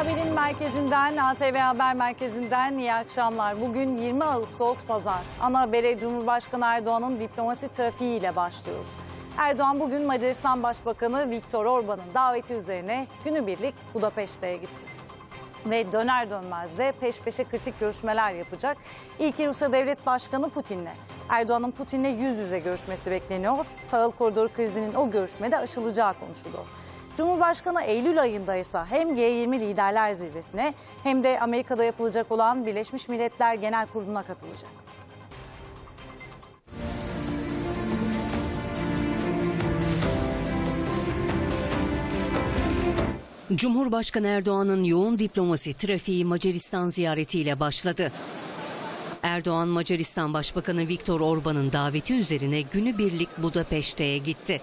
Haberin merkezinden, ATV Haber Merkezi'nden iyi akşamlar. Bugün 20 Ağustos Pazar. Ana habere Cumhurbaşkanı Erdoğan'ın diplomasi trafiğiyle başlıyoruz. Erdoğan bugün Macaristan Başbakanı Viktor Orban'ın daveti üzerine günübirlik Budapeşte'ye gitti. Ve döner dönmez de peş peşe kritik görüşmeler yapacak. İlki Rusya Devlet Başkanı Putin'le. Erdoğan'ın Putin'le yüz yüze görüşmesi bekleniyor. Tahıl koridoru krizinin o görüşmede aşılacağı konuşuluyor. Cumhurbaşkanı Eylül ayında ise hem G20 liderler zirvesine hem de Amerika'da yapılacak olan Birleşmiş Milletler Genel Kurulu'na katılacak. Cumhurbaşkanı Erdoğan'ın yoğun diplomasi trafiği Macaristan ziyaretiyle başladı. Erdoğan Macaristan Başbakanı Viktor Orban'ın daveti üzerine günübirlik Budapeşte'ye gitti.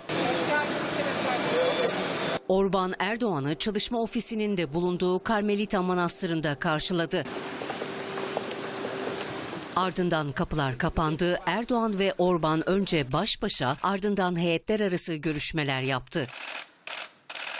Orban Erdoğan'ı çalışma ofisinin de bulunduğu Karmelita Manastırı'nda karşıladı. Ardından kapılar kapandı. Erdoğan ve Orban önce baş başa ardından heyetler arası görüşmeler yaptı.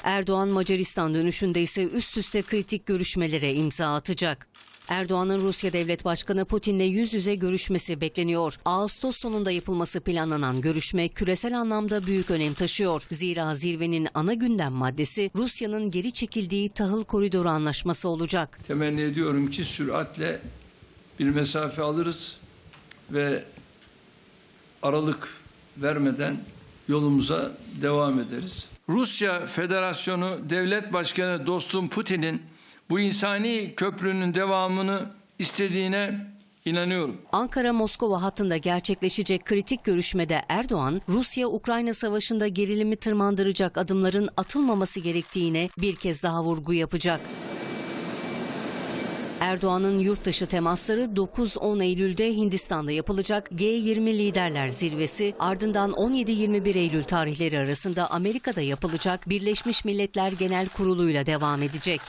Erdoğan Macaristan dönüşünde ise üst üste kritik görüşmelere imza atacak. Erdoğan'ın Rusya Devlet Başkanı Putin'le yüz yüze görüşmesi bekleniyor. Ağustos sonunda yapılması planlanan görüşme küresel anlamda büyük önem taşıyor. Zira zirvenin ana gündem maddesi Rusya'nın geri çekildiği tahıl koridoru anlaşması olacak. Temenni ediyorum ki süratle bir mesafe alırız ve aralık vermeden yolumuza devam ederiz. Rusya Federasyonu Devlet Başkanı dostum Putin'in bu insani köprünün devamını istediğine inanıyorum. Ankara-Moskova hattında gerçekleşecek kritik görüşmede Erdoğan, Rusya-Ukrayna savaşında gerilimi tırmandıracak adımların atılmaması gerektiğine bir kez daha vurgu yapacak. Erdoğan'ın yurt dışı temasları 9-10 Eylül'de Hindistan'da yapılacak G20 Liderler Zirvesi, ardından 17-21 Eylül tarihleri arasında Amerika'da yapılacak Birleşmiş Milletler Genel Kurulu'yla devam edecek.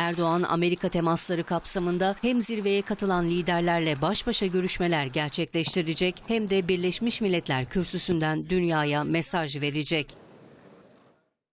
Erdoğan Amerika temasları kapsamında hem zirveye katılan liderlerle baş başa görüşmeler gerçekleştirecek hem de Birleşmiş Milletler kürsüsünden dünyaya mesaj verecek.